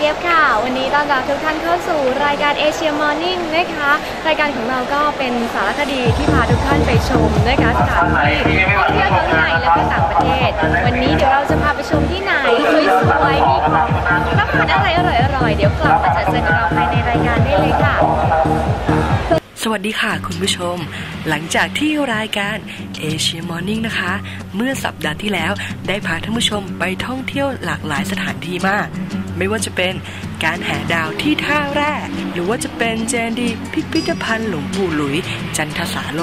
จี๊ยบค่ะ วันนี้ต้อนรับทุกท่านเข้าสู่รายการเอเชียมอร์นิ่งนะคะ รายการของเราก็เป็นสารคดีที่พาทุกท่านไปชมนะคะสถานที่องเที่ยวทั้งในและก็ต่างประเทศ วันนี้เดี๋ยวเราจะพาไปชมที่ไหนสวยๆมีรับประทานอะไรอร่อยๆ เดี๋ยวกลับมาเจอเจอกับเราภายในรายการได้เลยค่ะ สวัสดีค่ะคุณผู้ชม หลังจากที่รายการ Asia Morning นะคะ เมื่อสัปดาห์ที่แล้วได้พาท่านผู้ชมไปท่องเที่ยวหลากหลายสถานที่มาก ไม่ว่าจะเป็น การแห่ดาวที่ท่าแร่หรือว่าจะเป็นเจดีพิพิธภัณฑ์หลวงปู่หลุย จันทสาโล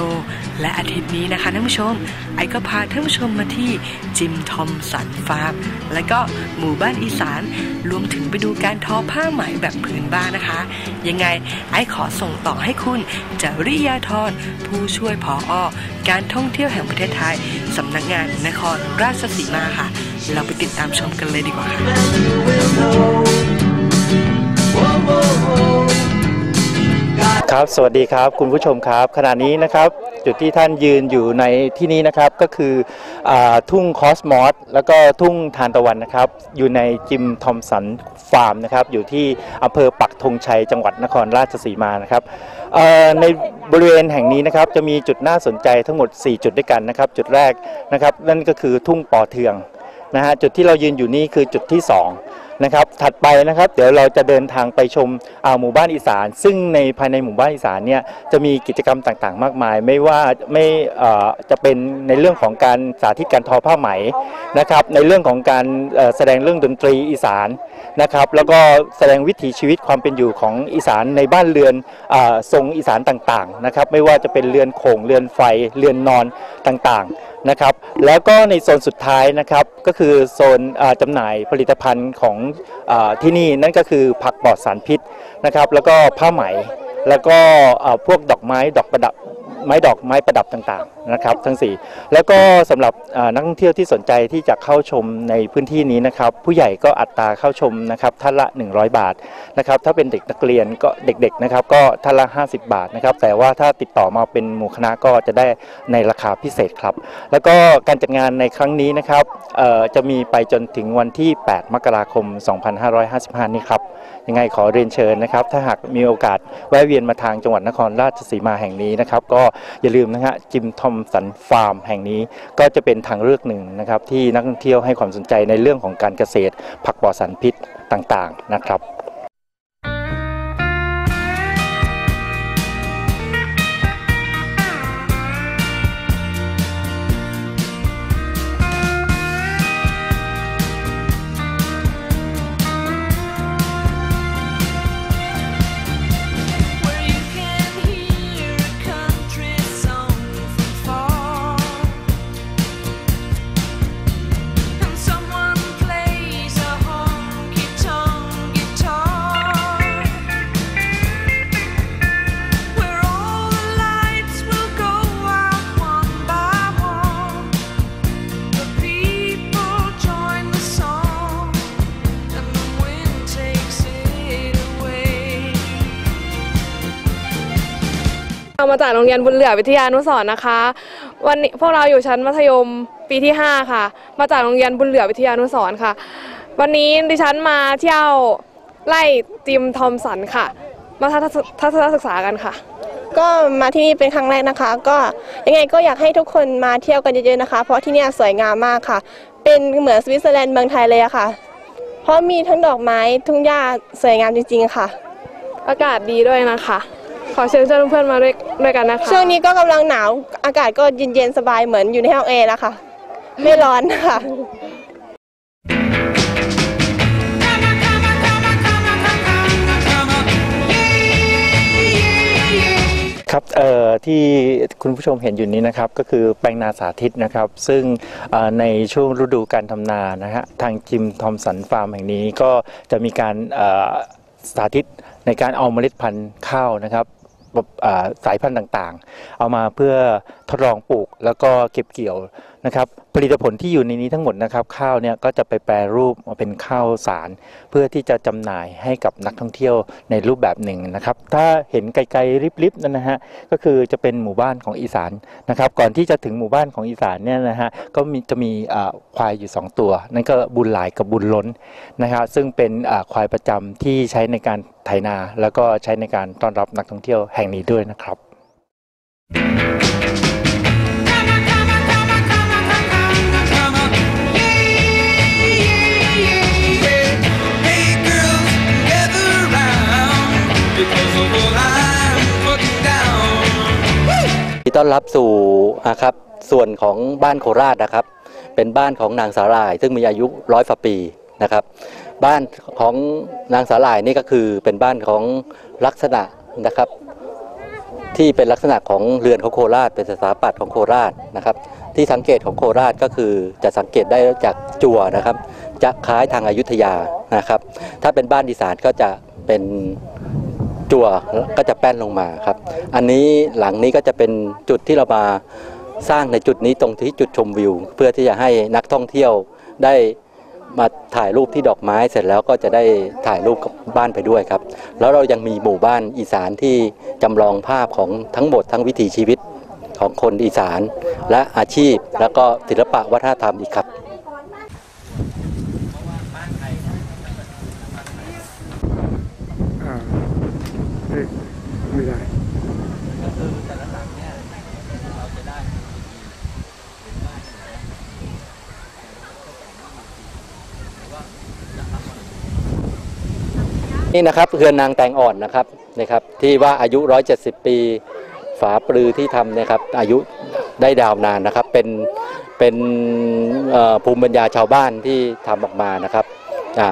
และอาทิตย์นี้นะคะท่านผู้ชม ไอก็พาท่านผู้ชมมาที่จิมทอมสันฟาร์มและก็หมู่บ้านอีสาน รวมถึงไปดูการทอผ้าไหมแบบพื้นบ้านนะคะ ยังไงไอขอส่งต่อให้คุณจริยาธรผู้ช่วยผออการท่องเที่ยวแห่งประเทศไทยสำนักงานนครราชสีมาค่ะ เราไปติดตามชมกันเลยดีกว่าค่ะ ครับสวัสดีครับคุณผู้ชมครับขณะนี้นะครับจุดที่ท่านยืนอยู่ในที่นี้นะครับก็คืออทุ่งคอสมอสแล้วก็ทุ่งทานตะวันนะครับ อยู่ในจิมทอมสันฟาร์มนะครับ อยู่ที่อำเภอปักธงชัยจังหวัดนครราชสีมานะครับในบริเวณแห่งนี้นะครับจะมีจุดน่าสนใจทั้งหมด 4 จุดด้วยกันนะครับ จุดแรกนะครับนั่นก็คือทุ่งปอเทือง นะฮะจุดที่เรายืนอยู่นี่คือจุดที่2นะครับถัดไปนะครับเดี๋ยวเราจะเดินทางไปชมอ่าหมู่บ้านอีสาน ซึ่งในภายในหมู่บ้านอีสานเนี่ยจะมีกิจกรรมต่างๆ มากมาย ไม่ว่าไม่เอ่อจะเป็นในเรื่องของการสาธิตการทอผ้าไหมนะครับในเรื่องของการเอ่อแสดงเรื่องดนตรีอีสานนะครับแล้วก็แสดงวิถีชีวิตความเป็นอยู่ของอีสานในบ้านเรือนอาทรงอีสานต่างๆนะครับไม่ว่าจะเป็นเรือนโขงเรือนไฟเรือนนอนต่างๆ นะครับแล้วก็ในโซนสุดท้ายนะครับก็คือโซนอ่าจำหน่ายผลิตภัณฑ์ของอที่นี่นั่นก็คือผักปลอดสารพิษนะครับแล้วก็ผ้าไหมแล้วก็พวกดอกไม้ดอกประดับไม้ดอกไม้ประดับต่างๆ นะครับทั้ง 4 แล้วก็สำหรับนักท่องเที่ยวที่สนใจที่จะเข้าชมในพื้นที่นี้นะครับ ผู้ใหญ่ก็อัตราเข้าชมนะครับท่านละ 100 บาทนะครับถ้าเป็นเด็กนักเรียนก็เด็กๆนะครับก็ท่านละ 50 บาทนะครับแต่ว่าถ้าติดต่อมาเป็นหมู่คณะก็จะได้ในราคาพิเศษครับ แล้วก็การจัดงานในครั้งนี้นะครับจะมีไปจนถึงวันที่ 8 มกราคม 2555 นี้ครับยังไงขอเรียนเชิญนะครับ ถ้าหากมีโอกาสแวะเวียนมาทางจังหวัดนครราชสีมาแห่งนี้นะครับ ก็อย่าลืมนะฮะจิมทอมสันฟาร์มแห่งนี้ก็จะเป็นทางเลือกหนึ่งนะครับที่นักท่องเที่ยวให้ความสนใจในเรื่องของการเกษตรผักปลอดสารพิษต่างๆนะครับ จากโรงเรียนบุญเหลือวิทยานุสรณ์นะคะ วันนี้พวกเราอยู่ชั้นมัธยมปีที่ 5 ค่ะ มาจากโรงเรียนบุญเหลือวิทยานุสรณ์ค่ะ วันนี้ดิฉันมาเที่ยวไล่จิมทอมสันค่ะ มาทัศนทัศนศึกษากันค่ะ ก็มาที่นี่เป็นครั้งแรกนะคะ ก็ยังไงก็อยากให้ทุกคนมาเที่ยวกันเยอะๆนะคะ เพราะที่เนี่ยสวยงามมากค่ะ เป็นเหมือนสวิตเซอร์แลนด์เมืองไทยเลยอะค่ะ เพราะมีทั้งดอกไม้ทุ่งหญ้าสวยงามจริงๆค่ะ อากาศดีด้วยนะคะ ขอเชิญเพื่อนๆมาด้วยด้วยกันนะคะ ช่วงนี้ก็กำลังหนาว อากาศก็เย็นๆสบายเหมือนอยู่ในห้องแอร์แล้วค่ะ ไม่ร้อนค่ะ ครับเอ่อที่คุณผู้ชมเห็นอยู่นี้นะครับก็คือแปลงนาสาธิตนะครับ ซึ่งเอ่อในช่วงฤดูการทำนานะฮะทางจิมทอมสันฟาร์มแห่งนี้ก็จะมีการเอ่อสาธิตในการเอาเมล็ดพันธุ์ข้าวนะครับแบบอ่า สายพันธุ์ต่างๆ เอามาเพื่อทดลองปลูกแล้วก็เก็บเกี่ยวนะครับ ผลิตผลที่อยู่ในนี้ทั้งหมดนะครับ ข้าวเนี่ยก็จะไปแปรรูปมาเป็นข้าวสาร เพื่อที่จะจำหน่ายให้กับนักท่องเที่ยวในรูปแบบหนึ่งนะครับ ถ้าเห็นไกลๆริบๆนั่นนะฮะก็คือจะเป็นหมู่บ้านของอีสานนะครับ ก่อนที่จะถึงหมู่บ้านของอีสานเนี่ยนะฮะก็มีจะมีควายอยู่ 2 ตัว นั่นก็บุญหลายกับบุญล้นนะครับซึ่งเป็นควายประจำที่ใช้ในการ ไถนา แล้วก็ใช้ในการต้อนรับนักท่องเที่ยวแห่งนี้ด้วยนะครับมีต้อนรับสู่อะครับส่วนของบ้านโคราชนะครับ เป็นบ้านของนางสาหร่าย ซึ่งมีอายุร้อยฝ่าปี นะครับ บ้านของนางสาหร่ายนี่ก็คือเป็นบ้านของลักษณะนะครับ ที่เป็นลักษณะของเรือนของโคราชเป็นสถาปัตย์ของโคราชนะครับ ที่สังเกตของโคราชก็คือจะสังเกตได้จากจั่วนะครับ จะคล้ายทางอายุทยานะครับ ถ้าเป็นบ้านอีสานก็จะเป็นจั่วก็จะแป้นลงมาครับ อันนี้หลังนี้ก็จะเป็นจุดที่เรามาสร้างในจุดนี้ตรงที่จุดชมวิว เพื่อที่จะให้นักท่องเที่ยวได้ มาถ่ายรูปที่ดอกไม้เสร็จแล้วก็จะได้ถ่ายรูปกับบ้านไปด้วยครับ แล้วเรายังมีหมู่บ้านอีสานที่จำลองภาพของทั้งหมดทั้งวิถีชีวิตของคนอีสานและอาชีพแล้วก็ศิลปะวัฒนธรรมอีกครับ นี่นะครับเฮือนนางแตงอ่อนนะครับนะครับ ที่ว่าอายุ 170 ปี ฝาปลือที่ทำนะครับ อายุได้ดาวนานนะครับ เป็นเป็นภูมิปัญญาชาวบ้านที่ทำออกมานะครับอ่า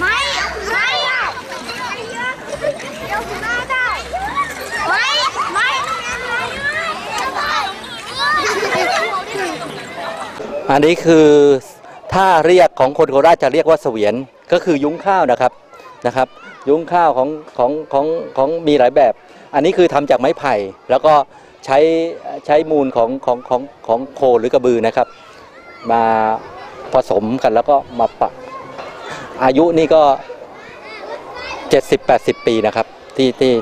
ไม่ไม่อะเดี๋ยวคุณแม่ได้ไม่ไม่ อันนี้คือถ้าเรียกของคนโคราชจะเรียกว่าเสวียนก็คือยุ้งข้าวนะครับนะครับ ยุ้งข้าวของของของของมีหลายแบบ อันนี้คือทำจากไม้ไผ่ แล้วก็ใช้ใช้มูลของของของของโคหรือกระบือนะครับ มาผสมกันแล้วก็มาปัก อายุนี่ก็ 70-80 ปีนะครับที่ที่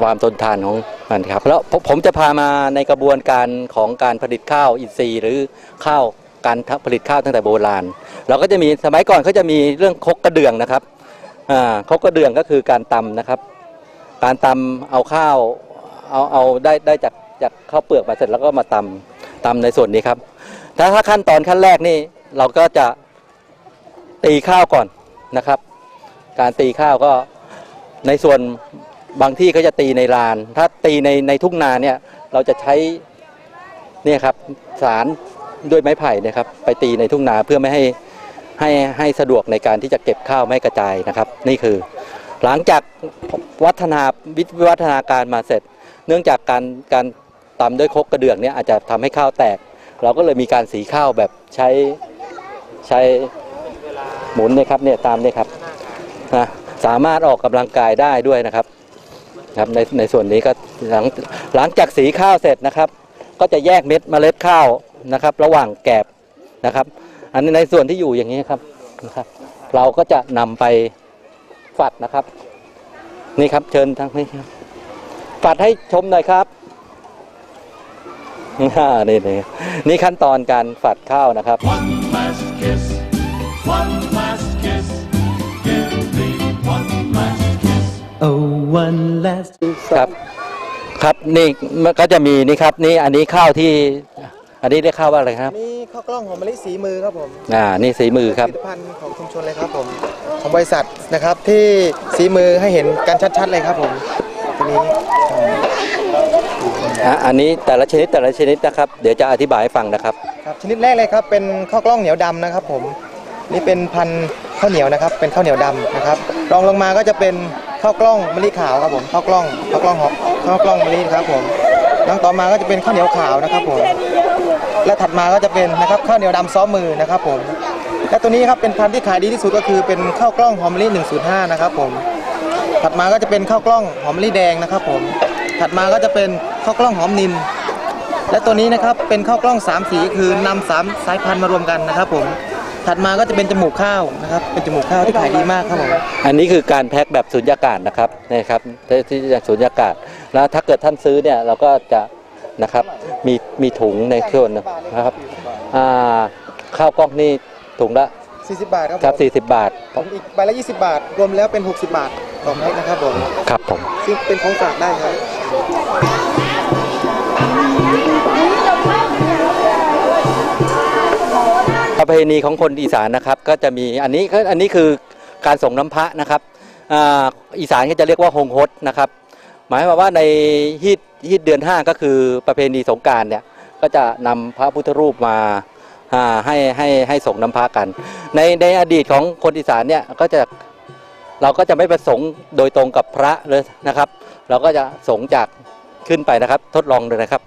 ความทนทานของมันครับแล้วผมจะพามาในกระบวนการของการผลิตข้าวอินทรีย์หรือข้าว การผลิตข้าวตั้งแต่โบราณ เราก็จะมีสมัยก่อนเขาจะมีเรื่องคกกระเดื่องนะครับอ่าคกกระเดื่องก็คือการตำนะครับ การตำเอาข้าวเอาเอาได้ได้จากจากข้าวเปลือกมาเสร็จแล้วก็มาตำตำในส่วนนี้ครับ ถ้าถ้าขั้นตอนขั้นแรกนี่เราก็จะตีข้าวก่อนนะครับ การตีข้าวก็ในส่วนบางที่เขาจะตีในลาน ถ้าตีในในทุ่งนาเนี่ยเราจะใช้เนี่ยครับสาร ด้วยไม้ไผ่นะครับไปตีในทุ่งนาเพื่อไม่ให้ให้ให้สะดวกในการที่จะเก็บข้าวไม่กระจายนะครับ นี่คือ หลังจากวัฒนาวิวัฒนาการมาเสร็จ เนื่องจากการการตำด้วยคกกระเดื่องเนี่ยอาจจะทำให้ข้าวแตก เราก็เลยมีการสีข้าวแบบใช้ใช้หมุนเนี่ยครับเนี่ยตามเนี่ยครับนะสามารถออกกำลังกายได้ด้วยนะครับครับในในส่วนนี้ก็หลังหลังจากสีข้าวเสร็จนะครับ ก็จะแยกเม็ดเมล็ดข้าวนะครับ ระหว่างแกบนะครับ อันนี้ในส่วนที่อยู่อย่างนี้ครับนะครับ เราก็จะนำไปฝัดนะครับ นี่ครับเชิญทางนี้ครับฝัดให้ชมหน่อยครับอ่านี่นี่นี่ขั้นตอนการฝัดข้าวนะครับ One last kiss, one last kiss, give me one last kiss. Oh, one last ครับ ครับนี่มันก็จะมีนี่ครับนี่อันนี้ข้าวที่ อันนี้เรียกข้าวว่าอะไรครับนี่ข้าวกล้องหอมมะลิสีมือครับผมอ่านี่สีมือครับผลิตภัณฑ์ของชุมชนเลยครับผมของบริษัทนะครับที่สีมือให้เห็นกันชัดๆเลยครับผมตัวนี้อะอันนี้แต่ละชนิดแต่ละชนิดนะครับ เดี๋ยวจะอธิบายให้ฟังนะครับครับชนิดแรกเลยครับเป็นข้าวกล้องเหนียวดำนะครับผมนี่เป็นพันธุ์ข้าวเหนียวนะครับ เป็นข้าวเหนียวดำนะครับ รองลงมาก็จะเป็น ข้าวกล้องมะลิขาวครับผมข้าวกล้องข้าวกล้องหอมข้าวกล้องมะลิครับผมรองต่อมาก็จะเป็นข้าวเหนียวขาวนะครับผมและถัดมาก็จะเป็นนะครับข้าวเหนียวดำซ้อมมือนะครับผมและตัวนี้ครับเป็นพันธุ์ที่ขายดีที่สุดก็คือเป็นข้าวกล้องหอมมะลิ105 นะครับผมถัดมาก็จะเป็นข้าวกล้องหอมมะลิแดงนะครับผมถัดมาก็จะเป็นข้าวกล้องหอมนินและตัวนี้นะครับเป็นข้าวกล้องสามสีคือนำสามสายพันธุ์มารวมกันนะครับผม ถัดมาก็จะเป็นจมูกข้าวนะครับ เป็นจมูกข้าวที่ขายดีมากครับผมอันนี้คือการแพ็คแบบสุญญากาศนะครับนะครับที่ที่จะสุญญากาศแล้วถ้าเกิดท่านซื้อเนี่ยเราก็จะนะครับมีมีถุงในส่วนนะครับอ่าข้าวกล้องนี่ถุงละ 40 บาทครับผมครับ40 บาทผมอีกใบละ 20 บาท รวมแล้วเป็น 60 บาทต่อแพ็คนะครับผมครับผมซึ่งเป็นของฝากได้ครับ เพณีของคนอีสานนะครับ ก็จะมีอันนี้ก็อันนี้คือการส่งน้ำพระนะครับอีสานก็จะเรียกว่าฮงฮดนะครับ หมายความว่าในฮีดฮีดเดือน 5 ก็คือประเพณีสงการเนี่ยก็จะนำพระพุทธรูปมาให้ให้ให้ส่งน้ำพระกัน ในในอดีตของคนอีสานเนี่ยก็จะเราก็จะไม่ประสงค์โดยตรงกับพระเลยนะครับ เราก็จะสงจากขึ้นไปนะครับ ทดลองเลยนะครับ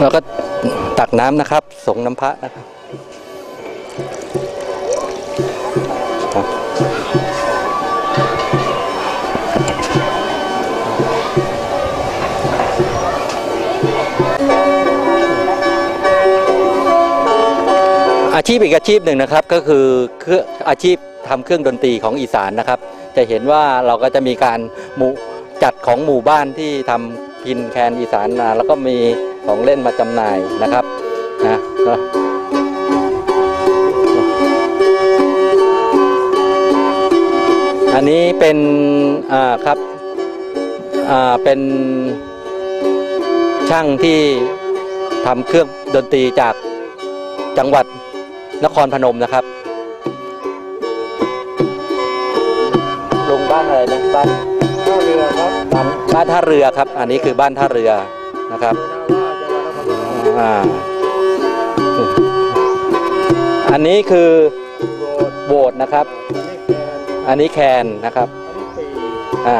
แล้วก็ตักน้ำนะครับ สงน้ำพระนะครับอาชีพอีกอาชีพหนึ่งนะครับก็คือเครื่องอาชีพทำเครื่องดนตรีของอีสานนะครับ จะเห็นว่าเราก็จะมีการหมู่จัดของหมู่บ้านที่ทำกินแคนอีสานมาแล้วก็มี ของเล่นมาจำหน่ายนะครับนะอันนี้เป็นอ่าครับอ่าเป็นช่างที่ทำเครื่องดนตรีจากจังหวัดนครพนมนะครับลงบ้านอะไรนะบ้านท่าเรือครับบ้านบ้านท่าเรือครับ อันนี้คือบ้านท่าเรือนะครับ อ่าอันนี้คือโบสถ์นะครับ อันนี้แคนนะครับ อ่า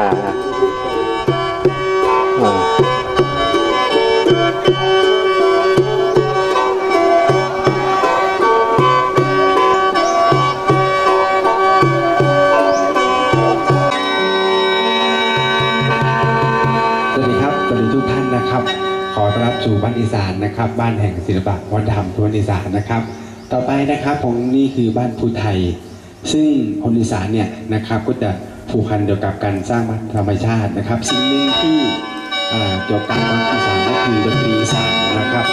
อ่า สู่บ้านอีสานนะครับ บ้านแห่งศิลปะวัฒนธรรมทุนอีสานนะครับ ต่อไปนะครับของนี่คือบ้านภูไทย ซึ่งคนอีสานเนี่ยนะครับก็จะผูกพันเกี่ยวกับการสร้างธรรมชาตินะครับ สิ่งหนึ่งที่เกี่ยวกับบ้านอีสานก็คือดนตรีอีสานนะครับ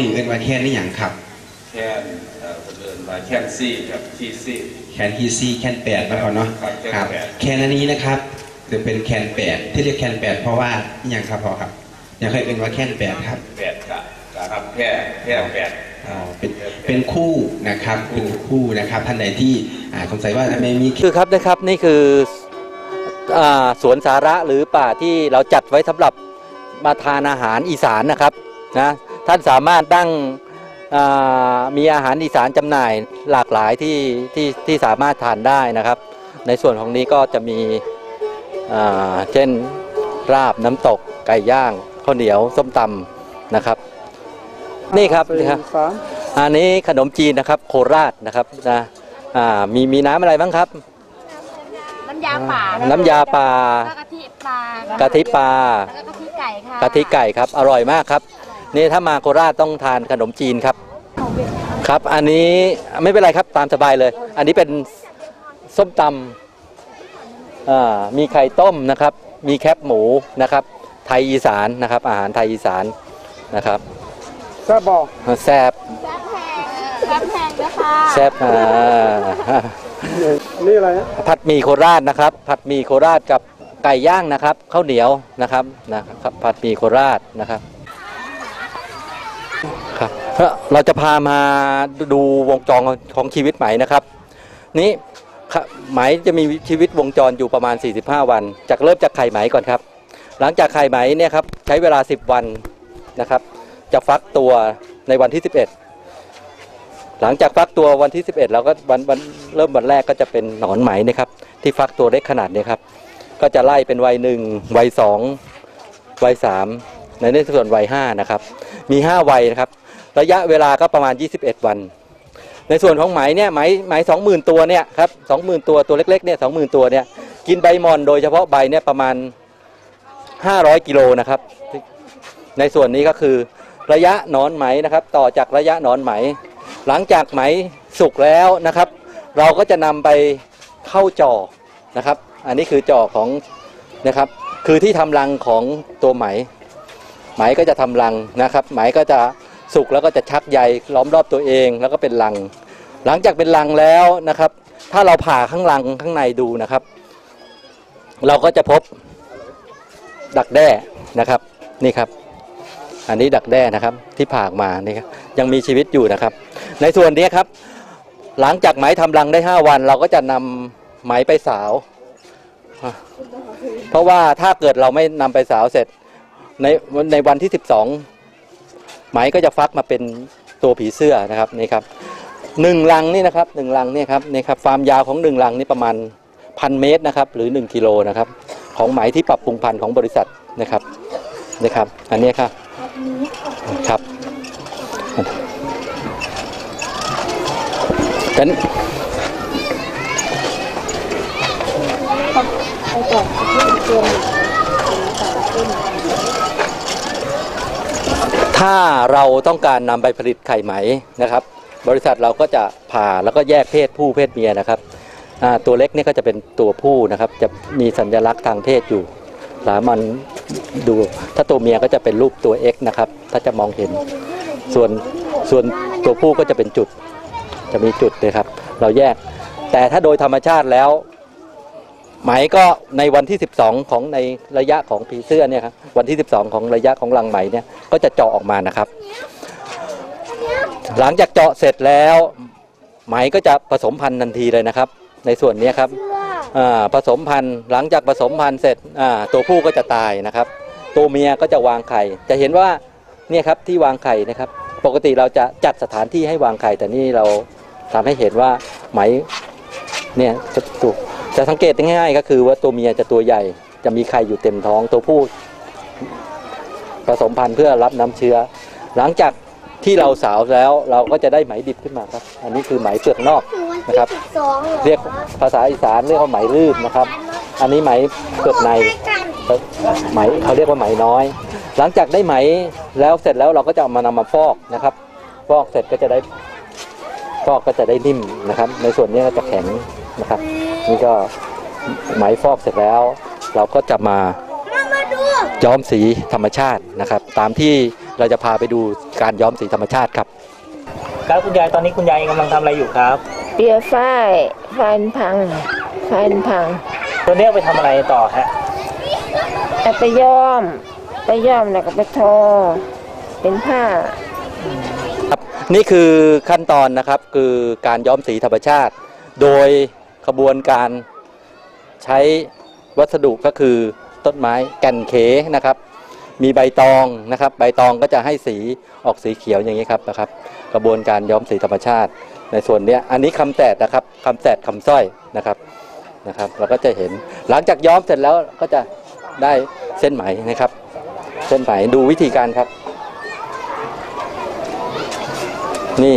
นี้พอเป้านี่เอิ้นว่าแค่นี้อย่างครับ แค่นเอ่อเดินมาแค่นซี่ครับที่ซี่ แคนฮีซีแคนแปดนะครับเนาะครับแคนครับแปดแคนอันนี้นะครับจะเป็นแคนแปดที่เรียกแคนแปดเพราะว่าอหย่างครับพอครับยังเคยเป็นว่าแคนแปดครับแปดกะกะครับแค่แค่แปดอ๋อเป็นเป็นคู่นะครับเป็นคู่นะครับท่านใดที่อ่าสงสัยว่าทำไมมี คือครับนะครับนี่คืออาสวนสาระหรือป่าที่เราจัดไว้สำหรับมาทานอาหารอีสานนะครับนะ ท่านสามารถตั้งอ่ามีอาหารอีสานจำหน่ายหลากหลายที่ที่ที่สามารถทานได้นะครับ ในส่วนของนี้ก็จะมีอ่าเช่นราบน้ำตกไก่ย่างข้าวเหนียวส้มตำนะครับ นี่ครับนี่ครับอันนี้ขนมจีนนะครับ โคราชนะครับนะอ่ามีมีน้ำอะไรบ้างครับน้ำยาป่า น้ำยาปลาแล้วกะทิปลากะทิปลาแล้วก็กะทิไก่ค่ะกะทิไก่ครับ อร่อยมากครับ นี่ถ้ามาโคราชต้องทานขนมจีนครับ ครับ อันนี้ไม่เป็นไรครับตามสบายเลย อันนี้เป็นส้มตำอ่ามีไข่ต้มนะครับ มีแคบหมูนะครับ ไทยอีสานนะครับ อาหารไทยอีสานนะครับแซ่บบอกแซ่บแซ่บแพงนะคะแซ่บอ่านี่อะไรฮะผัดหมี่โคราชนะครับ ผัดหมี่โคราชกับไก่ย่างนะครับข้าวเหนียวนะครับนะครับผัดหมี่โคราชนะครับครับแล้ว เราจะพามาดูวงจรของชีวิตไหมนะครับ นี่ค่ะไหมจะมีชีวิตวงจรอยู่ประมาณ 45 วัน จากเริ่มจากไข่ไหมก่อนครับ หลังจากไข่ไหมเนี่ยครับใช้เวลา 10 วันนะครับ จะฟักตัวในวันที่ 11 หลังจากฟักตัววันที่ 11เราก็วันวันเริ่มวันแรกก็จะเป็นหนอนไหมนะครับที่ฟักตัวเล็กขนาดนี้ครับ ก็จะไล่เป็นวัยหนึ่งวัยสองวัยสามในในส่วนวัยห้านะครับ มี5วัยนะครับ ระยะเวลาก็ประมาณ 21 วัน ในส่วนของไหมเนี่ยไหมไหมสองหมื่นตัวเนี่ยครับสองหมื่นตัวตัวเล็กๆเนี่ยสองหมื่นตัวเนี่ยกินใบมอนโดยเฉพาะใบเนี่ยประมาณ 500 กิโลนะครับ ในส่วนนี้ก็คือระยะหนอนไหมนะครับ ต่อจากระยะหนอนไหม หลังจากไหมสุกแล้วนะครับ เราก็จะนำไปเข้าจ่อนะครับ อันนี้คือจ่อของนะครับ คือที่ทำรังของตัวไหม ไหมก็จะทำรังนะครับ ไหมก็จะ สุกแล้วก็จะชักใยล้อมรอบตัวเองแล้วก็เป็นรัง หลังจากเป็นรังแล้วนะครับ ถ้าเราผ่าข้างรังข้างในดูนะครับ เราก็จะพบดักแด้นะครับนี่ครับ อันนี้ดักแด้นะครับที่ผ่าออกมานี่ครับยังมีชีวิตอยู่นะครับ ในส่วนนี้ครับ หลังจากไหมทำรังได้ 5 วัน เราก็จะนำไหมไปสาว เพราะว่าถ้าเกิดเราไม่นำไปสาวเสร็จในในวันที่ 12 ไหมก็จะฟักมาเป็นตัวผีเสื้อนะครับนี่ครับหนึ่งลังนี่นะครับหนึ่งลังนี่ครับนี่ครับความยาวของหนึ่งลังนี่ประมาณพันเมตรนะครับหรือ 1กิโลนะครับของไหมที่ปรับปรุงพันธุ์ของบริษัทนะครับนะครับ อันนี้ครับครับเป็น ถ้าเราต้องการนำไปผลิตไข่ไหมนะครับ บริษัทเราก็จะผ่าแล้วก็แยกเพศผู้เพศเมียนะครับตัวเล็กนี่ก็จะเป็นตัวผู้นะครับ จะมีสัญลักษณ์ทางเพศอยู่สามันดูถ้าตัวเมียก็จะเป็นรูปตัว X นะครับ ถ้าจะมองเห็น ส่วนส่วนตัวผู้ก็จะเป็นจุด จะมีจุดเลยครับ เราแยก แต่ถ้าโดยธรรมชาติแล้ว ไหมก็ในวันที่ 12 ของในระยะของผีเสื้อเนี่ยครับวันที่ 12 ของระยะของรังไหมเนี่ยก็จะเจาะออกมานะครับ หลังจากเจาะเสร็จแล้วไหมก็จะผสมพันธุ์ทันทีเลยนะครับ ในส่วนนี้ครับผสมพันธุ์หลังจากผสมพันธุ์เสร็จตัวผู้ก็จะตายนะครับ ตัวเมียก็จะวางไข่ จะเห็นว่าเนี่ยครับที่วางไข่นะครับ ปกติเราจะจัดสถานที่ให้วางไข่แต่นี่เราทำให้เห็นว่าไหมเนี่ยจะถูก จะสังเกตง่ายๆก็คือว่าตัวเมียจะตัวใหญ่ จะมีไข่อยู่เต็มท้องตัวผู้ผสมพันธุ์เพื่อรับน้ำเชื้อ หลังจากที่เราสาวแล้วเราก็จะได้ไหมดิบขึ้นมาครับ อันนี้คือไหมเปลือกนอกนะครับ เรียกภาษาอีสานเรียกว่าไหมลืบนะครับ อันนี้ไหมเปลือกในไหมเขาเรียกว่าไหมน้อย หลังจากได้ไหมแล้วเสร็จแล้วเราก็จะเอามานำมาฟอกนะครับ ฟอกเสร็จก็จะได้ฟอกก็จะได้นิ่มนะครับ ในส่วนนี้ก็จะแข็งนะครับ นี่ก็ไหมฟอกเสร็จแล้ว เราก็จะมาย้อมสีธรรมชาตินะครับ ตามที่เราจะพาไปดูการย้อมสีธรรมชาติครับครับคุณยายตอนนี้คุณยายกำลังทำอะไรอยู่ครับเปียฝ้ายฟันพังฟันพังตัวนี้เอาไปทำอะไรต่อฮะเอาไปย้อม ไปย้อมแล้วก็ไปทอ เป็นผ้าครับนี่คือขั้นตอนนะครับคือการย้อมสีธรรมชาติ โดย ขบวนการใช้วัสดุก็คือต้นไม้แก่นเขนะครับ มีใบตองนะครับ ใบตองก็จะให้สีออกสีเขียวอย่างนี้ครับนะครับ กระบวนการย้อมสีธรรมชาติ ในส่วนเนี้ยอันนี้คำแตดนะครับคำแตดคำสร้อยนะครับนะครับเราก็จะเห็นหลังจากย้อมเสร็จแล้วก็จะได้เส้นไหมนะครับ เส้นไหมดูวิธีการครับ นี่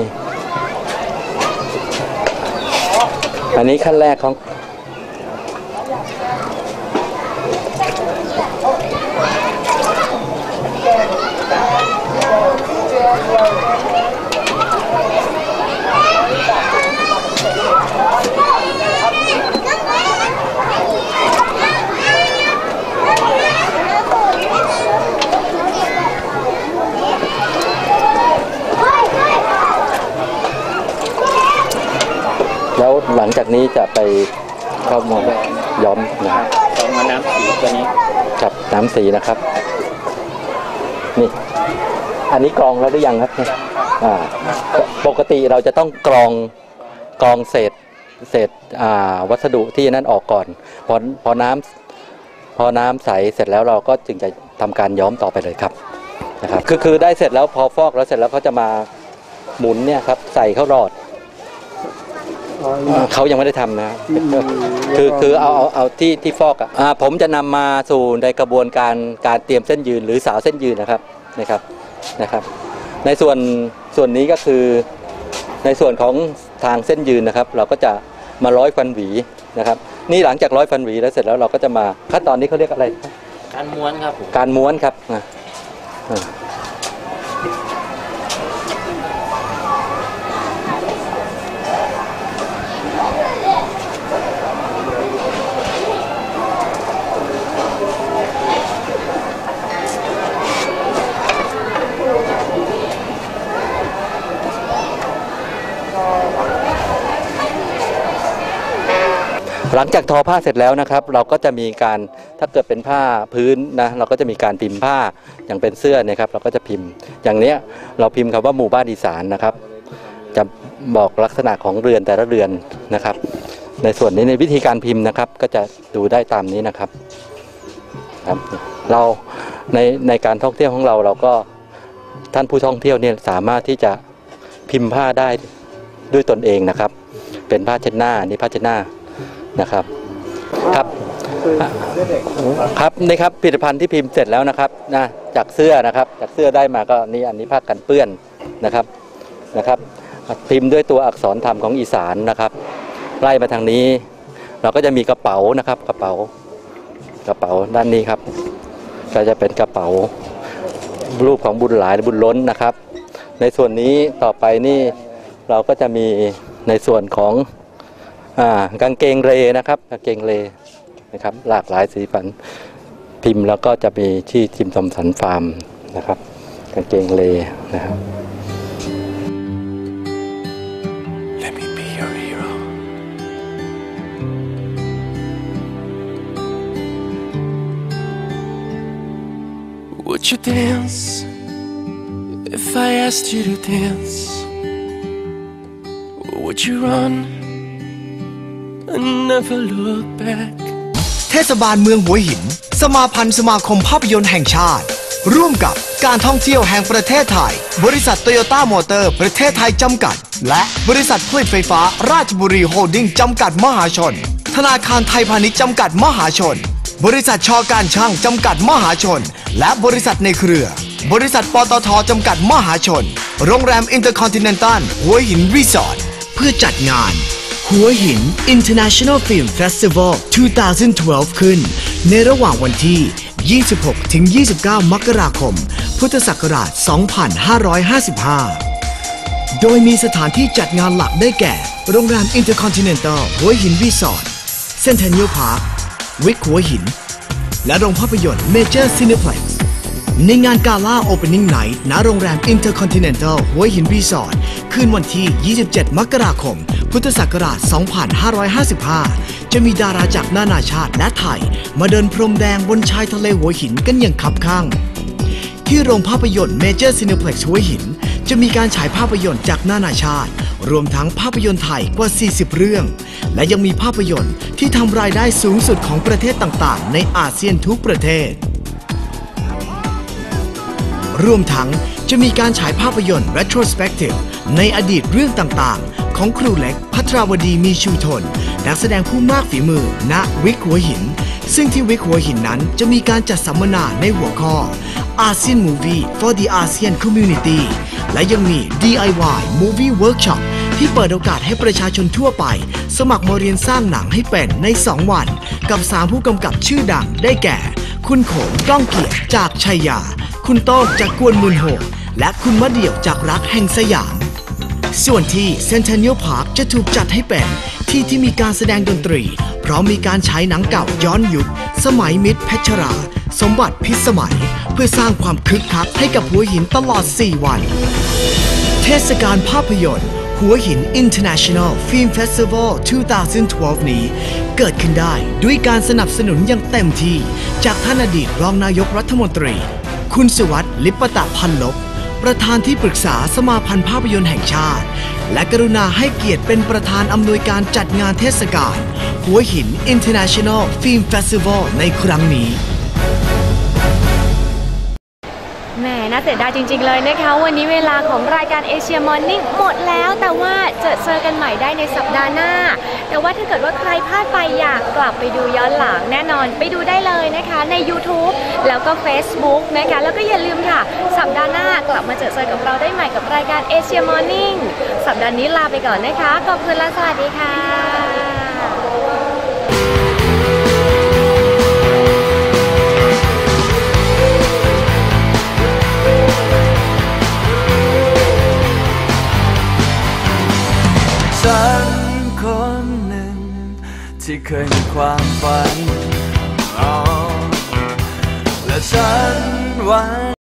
อันนี้ขั้นแรกของ หลังจากนี้จะไปเข้ามาย้อมนะครับกรองมาน้ำสีตัวนี้ครับน้ำสีนะครับ นี่ อันนี้กรองแล้วหรือยังครับเนี่ยอ่าปปกติเราจะต้องกรองกรองเศษเศษอ่าวัสดุที่นั่นออกก่อน พอพอน้ำพอน้ำใสเสร็จแล้วเราก็จึงจะทำการย้อมต่อไปเลยครับนะครับคือคือได้เสร็จแล้วพอฟอกแล้วเสร็จแล้วเขาจะมาหมุนเนี่ยครับใส่เข้าหลอด เขายังไม่ได้ทำนะคือคือเอาเอาเอาที่ที่ฟอกอะอ่าผมจะนำมาสู่ในกระบวนการการเตรียมเส้นยืนหรือสาวเส้นยืนนะครับนะครับนะครับ ในส่วนส่วนนี้ก็คือในส่วนของทางเส้นยืนนะครับ เราก็จะมาร้อยฟันหวีนะครับ นี่หลังจากร้อยฟันหวีแล้วเสร็จแล้วเราก็จะมาขั้นตอนนี้เขาเรียกอะไรครับการม้วนครับผมการม้วนครับ หลังจากทอผ้าเสร็จแล้วนะครับ เราก็จะมีการถ้าเกิดเป็นผ้าพื้นนะเราก็จะมีการพิมพ์ผ้าอย่างเป็นเสื้อเนี่ยครับเราก็จะพิมพ์ อย่างเนี้ยเราพิมพ์คำว่าหมู่บ้านอีสานนะครับ จะบอกลักษณะของเรือนแต่ละเรือนนะครับ ในส่วนนี้ในวิธีการพิมพ์นะครับ ก็จะดูได้ตามนี้นะครับครับเราในในการท่องเที่ยวของเราเราก็ท่านผู้ท่องเที่ยวเนี่ยสามารถที่จะพิมพ์ผ้าได้ด้วยตนเองนะครับ เป็นผ้าเช็ดหน้านี่ผ้าเช็ดหน้า นะครับครับครับนี่ครับผลิตภัณฑ์ที่พิมพ์เสร็จแล้วนะครับนะจากเสื้อนะครับ จากเสื้อได้มาก็นี่อันนี้ผ้ากันเปื้อนนะครับนะครับ พิมพ์ด้วยตัวอักษรธรรมของอีสานนะครับไล่มาทางนี้ เราก็จะมีกระเป๋านะครับกระเป๋ากระเป๋าด้านนี้ครับ ก็จะเป็นกระเป๋ารูปของบุญหลายหรือบุญล้นนะครับ ในส่วนนี้ต่อไปนี่เราก็จะมีในส่วนของ กางเกงเรนะครับกางเกงเรนะครับหลากหลายสีสันพิมพ์แล้วก็จะมีที่จิมทอมสันฟาร์มนะครับกางเกงเรนะครับ Let me be your hero. Would you dance if I asked you to dance? Would you run and never look back? เทศบาลเมืองหัวหิน สมาพันธ์สมาคมภาพยนตร์แห่งชาติ ร่วมกับการท่องเที่ยวแห่งประเทศไทย บริษัทโตโยต้ามอเตอร์ประเทศไทยจำกัด และบริษัทผลิตไฟฟ้าราชบุรีโฮลดิ้งจำกัดมหาชน ธนาคารไทยพาณิชย์จำกัดมหาชน บริษัทชอการช่างจำกัดมหาชน และบริษัทในเครือ บริษัทปตทจำกัดมหาชน โรงแรมอินเตอร์คอนติเนนตัลหัวหินรีสอร์ทเพื่อจัดงาน หัวหิน International Film Festival 2012 ขึ้น ในระหว่างวันที่ 26 ถึง 29 มกราคม พุทธศักราช 2555 โดยมีสถานที่จัดงานหลักได้แก่ โรงแรม Intercontinental หัวหินรีสอร์ทเซนเทน i ิ l พาร์ควิกหัวหิน และโรงภาพยนตร์ Major Cineplex ในงานกาล่าโอเปนิ่งไนท์ณโรงแรม Intercontinental หัวหินรีสอร์ทคืนวันที่ 27 มกราคม พุทธศักราช 2555 จะมีดาราจากนานาชาติและไทย มาเดินพรมแดงบนชายทะเลหัวหินกันอย่างคับข้าง ที่โรงภาพยนตร์ Major Cineplex หัวหิน จะมีการฉายภาพยนตร์จากนานาชาติ รวมทั้งภาพยนตร์ไทยกว่า 40 เรื่อง และยังมีภาพยนตร์ที่ทำรายได้สูงสุดของประเทศต่างๆ ในอาเซียนทุกประเทศ รวมทั้งจะมีการฉายภาพยนตร์ retrospective ในอดีตเรื่องต่างๆ ของครูเล็กพัทรวดีมีชูทน นักแสดงผู้มากฝีมือณวิกหัวหิน ซึ่งที่วิกหัวหินนั้นจะมีการจัดสัมมนาในหัวข้อ ASEAN Movie for the ASEAN Community และยังมี DIY Movie Workshop ที่เปิดโอกาสให้ประชาชนทั่วไป สมัครมาเรียนสร้างหนังให้เป็นใน 2 วัน กับ 3 ผู้กำกับชื่อดังได้แก่ คุณโขงก้องเกียรติจากชัยยา คุณโต้งจากกวนมุนโหและคุณมะเดี่ยวจากรักแห่งสยาม ส่วนที่เซน t ท n น a l พาร์คจะถูกจัดให้เป็นที่ที่มีการแสดงดนตรี เพราะมีการใช้หนังเก่าย้อนยุค สมัยมิตรเพชรราสมบัติพิสมัย เพื่อสร้างความคึกคักให้กับหัวหินตลอด 4 วัน เทศกาลภาพยนตร์หหัวหิน International Film Festival 2012 นี้ เกิดขึ้นได้ด้วยการสนับสนุนอย่างเต็มที่ จากท่านอดีตรองนายกรัฐมนตรี คุณสุวัสดิ์ลิปปตะพันลบประธานที่ปรึกษาสมาพันธ์ภาพยนตร์แห่งชาติ และกรุณาให้เกียรติเป็นประธานอำนวยการจัดงานเทศกาลหัวหิน International Film Festival ในครั้งนี้ แหมน่าเสียดายจริง ๆ เลยนะคะ วันนี้เวลาของรายการเอเชียมอร์นิ่งหมดแล้ว แต่ว่าเจอเจอกันใหม่ได้ในสัปดาห์หน้า แต่ว่าถ้าเกิดว่าใครพลาดไปอยากกลับไปดูย้อนหลังแน่นอนไปดูได้เลยนะคะ ใน YouTube แล้วก็ Facebook นะคะ แล้วก็อย่าลืมค่ะ สัปดาห์หน้ากลับมาเจอเจอกับเราได้ใหม่กับรายการเอเชียมอร์นิ่งสัปดาห์นี้ลาไปก่อนนะคะขอบคุณและสวัสดีค่ะ ฉันคนหนึ่ง ที่เคยมีความฝันอ๋อและฉันหวัง